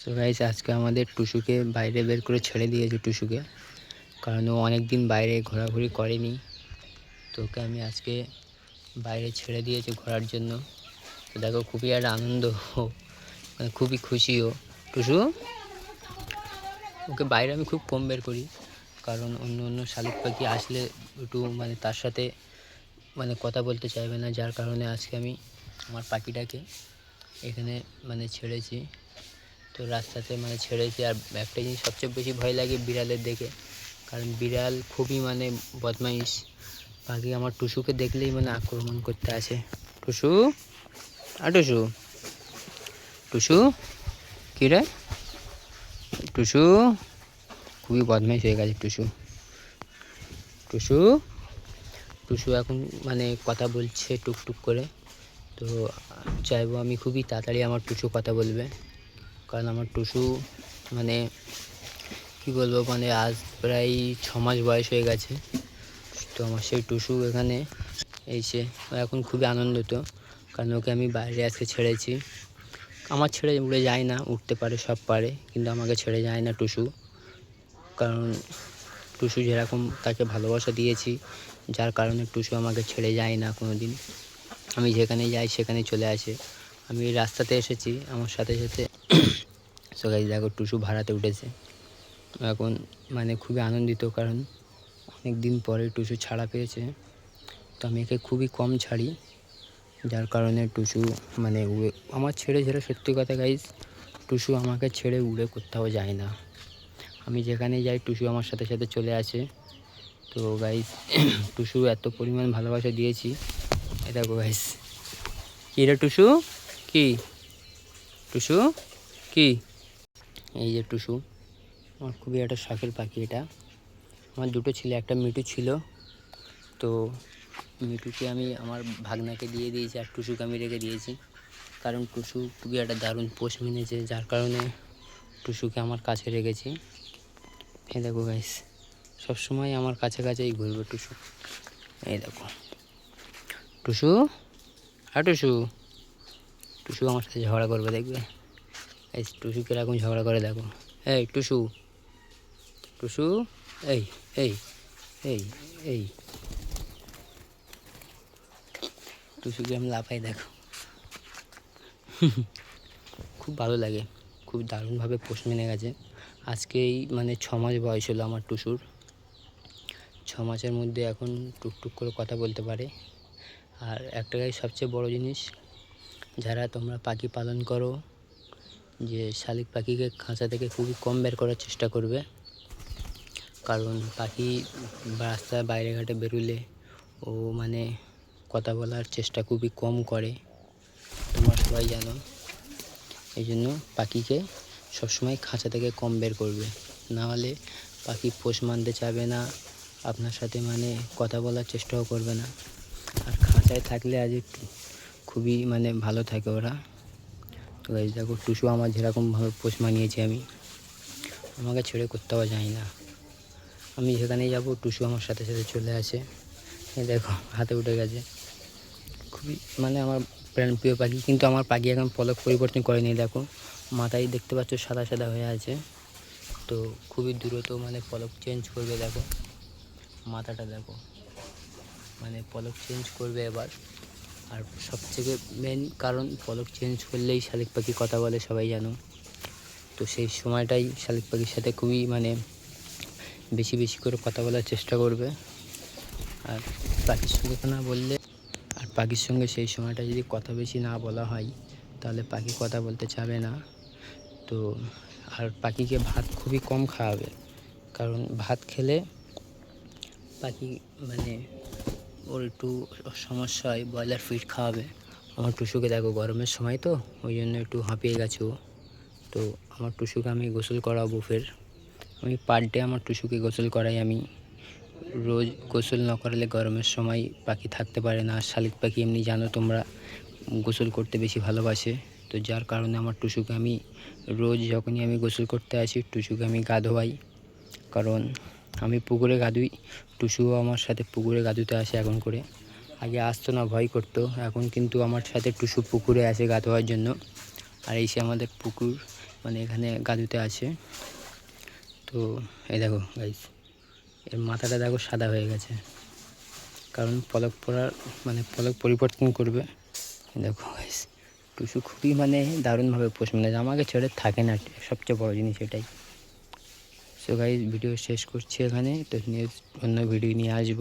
So guys আজকে আমাদের টুসুকে বাইরে বের করে ছেড়ে দিয়েছে টুসুকে। কারণ ও অনেক দিন বাইরে ঘোরাঘুরি করেনি। তো ওকে আমি আজকে বাইরে ছেড়ে দিয়েছি ঘোরার জন্য। তো দেখো, খুবই একটা আনন্দ মানে খুবই খুশি ও। টুসু, ওকে বাইরে আমি খুব কম বের করি। কারণ অন্য অন্য শালিক পাখি আসলে একটু মানে তার সাথে মানে কথা বলতে চাইবে না। যার কারণে আজকে আমি আমার পাখিটাকে এখানে মানে ছেড়েছি। তো রাস্তাতে মানে ছেড়েছি আর একটা জিনিস সবচেয়ে বেশি ভয় লাগে বিড়ালের দেখে। কারণ বিড়াল খুবই মানে বদমাইশ। বাকি আমার টুসুকে দেখলেই মানে আক্রমণ করতে আসে। টুসু? আর টুসু। টুসু? কী রে? টুসু? খুবই বদমাইশ হয়ে গেছে টুসু। টুসু? টুসু এখন মানে কথা বলছে টুকটুক করে। তো চাইব আমি খুবই তাড়াতাড়ি আমার টুসু কথা বলবে। কারণ আমার টুসু মানে কি বলব মানে আজ প্রায় ছ মাস বয়স হয়ে গেছে। তো আমার সেই টুসু এখানে এসে এখন খুবই আনন্দিত। কারণ ওকে আমি বাইরে আজকে ছেড়েছি। আমার ছেড়ে উড়ে যায় না, উঠতে পারে, সব পারে, কিন্তু আমাকে ছেড়ে যায় না টুসু। কারণ টুসু যেরকম তাকে ভালোবাসা দিয়েছি, যার কারণে টুসু আমাকে ছেড়ে যায় না কোনো দিন আমি যেখানে যাই সেখানে চলে আসে। আমি রাস্তাতে এসেছি, আমার সাথে সাথে সকালে দেখো টুসু ভাড়াতে উঠেছে। এখন মানে খুবই আনন্দিত কারণ অনেক দিন পরে টুসু ছাড়া পেয়েছে। তো আমি একে খুবই কম ছাড়ি। যার কারণে টুসু মানে উড়ে, আমার ছেড়ে ছেড়ে সত্যি কথা গাইজ টুসু আমাকে ছেড়ে উড়ে কোথাও যায় না। আমি যেখানে যাই, টুসু আমার সাথে সাথে চলে আসে। তো গাইজ টুসু এত পরিমাণ ভালোবাসা দিয়েছি। এ দেখো গাইজ কী রে টুসু? কী? টুসু? কি? এই যে টুসু, আমার খুবই একটা শখের পাখি এটা। আমার দুটো ছিল, একটা মিটু ছিল। তো মিটুকে আমি আমার ভাগনাকে দিয়ে দিয়েছি আর টুসুকে আমি রেখে দিয়েছি। কারণ টুসু খুবই একটা দারুণ পোষ মেনেছে, যার কারণে টুসুকে আমার কাছে রেখেছি। এই দেখো গাইস সবসময় আমার কাছে কাছেই ঘুরবে টুসু। এই দেখো। টুসু? আর টুসু। টুসু আমার সাথে ঝগড়া করবে, দেখবে? এই টুসু কীরকম ঝগড়া করে দেখো। এই টুসু টুসু, এই এই এই এই। টুসুকে আমি লাফাই দেখো। খুব ভালো লাগে, খুব দারুণভাবে পোষ মেনে গেছে। আজকেই মানে ছ মাস বয়স হলো আমার টুসুর। ছ মাসের মধ্যে এখন টুকটুক করে কথা বলতে পারে। আর একটা সবচেয়ে বড় জিনিস, যারা তোমরা পাখি পালন করো যে শালিক পাখিকে খাঁচা থেকে খুবই কম বের করার চেষ্টা করবে। কারণ পাখি রাস্তায় বাইরে ঘাটে বেরোলে ও মানে কথা বলার চেষ্টা খুবই কম করে। তোমরা সবাই জানো। এই জন্য পাখিকে সবসময় খাঁচা থেকে কম বের করবে। না হলে পাখি পোষ মানতে চাবে না, আপনার সাথে মানে কথা বলার চেষ্টাও করবে না। আর খাঁচায় থাকলে আজ একটু খুবই মানে ভালো থাকে ওরা। তো গাইজ দেখো টুসু আমার যেরকমভাবে পোষ মানিয়েছি আমি। আমাকে ছেড়ে কোথাও যায় না। আমি যেখানে যাব, টুসু আমার সাথে সাথে চলে আসে। এই দেখো, হাতে উঠে গেছে। খুবই মানে আমার প্রাণ প্রিয় পাখি, কিন্তু আমার পাখি এখন পলক পরিবর্তন করেনি দেখো। মাথায় দেখতে পাচ্ছ সাদা সাদা হয়ে আছে। তো খুবই দ্রুত মানে পলক চেঞ্জ করবে, দেখো। মাথাটা দেখো। মানে পলক চেঞ্জ করবে এবার। আর সবথেকে মেন কারণ পলক চেঞ্জ করলেই শালিক পাখি কথা বলে, সবাই জানো। তো সেই সময়টাই শালিক পাখির সাথে খুবই মানে বেশি বেশি করে কথা বলার চেষ্টা করবে। আর পাখির সঙ্গে না বললে, আর পাখির সঙ্গে সেই সময়টা যদি কথা বেশি না বলা হয়, তাহলে পাখি কথা বলতে চাবে না। তো আর পাখিকে ভাত খুবই কম খাওয়াবে, কারণ ভাত খেলে পাখি মানে ওর একটু সমস্যা হয় ব্রয়লার ফিড খাওয়াবে। আমার টুসুকে দেখো গরমের সময় তো, ওই জন্য একটু হাঁপিয়ে গেছে তো আমার টুসুকে আমি গোসল করাবো ফের। আমি পার ডে আমার টুসুকে গোসল করাই আমি। রোজ গোসল না করালে গরমের সময় পাখি থাকতে পারে না। আর শালিক পাখি এমনি জানো তোমরা, গোসল করতে বেশি ভালোবাসে। তো যার কারণে আমার টুসুকে আমি রোজ যখনই আমি গোসল করতে আসি, টুসুকে আমি গা ধোয়াই। কারণ আমি পুকুরে গাধুই। টুসুও আমার সাথে পুকুরে গাধুতে আসে এখন করে। আগে আসতো না, ভয় করতো। এখন কিন্তু আমার সাথে টুসু পুকুরে আসে গা ধোয়ার জন্য। আর এই সে আমাদের পুকুর মানে এখানে গাদুতে আছে তো এই দেখো গাইস এর মাথাটা দেখো সাদা হয়ে গেছে। কারণ পলক পড়ার মানে পলক পরিবর্তন করবে। দেখো গাইস টুসু খুবই মানে দারুণভাবে পোষ মানে আমাকে ছেড়ে থাকে না। সবচেয়ে বড় জিনিস এটাই। সো গাইজ ভিডিও শেষ করছি এখানে। তো নেক্সট অন্য ভিডিও নিয়ে আসব।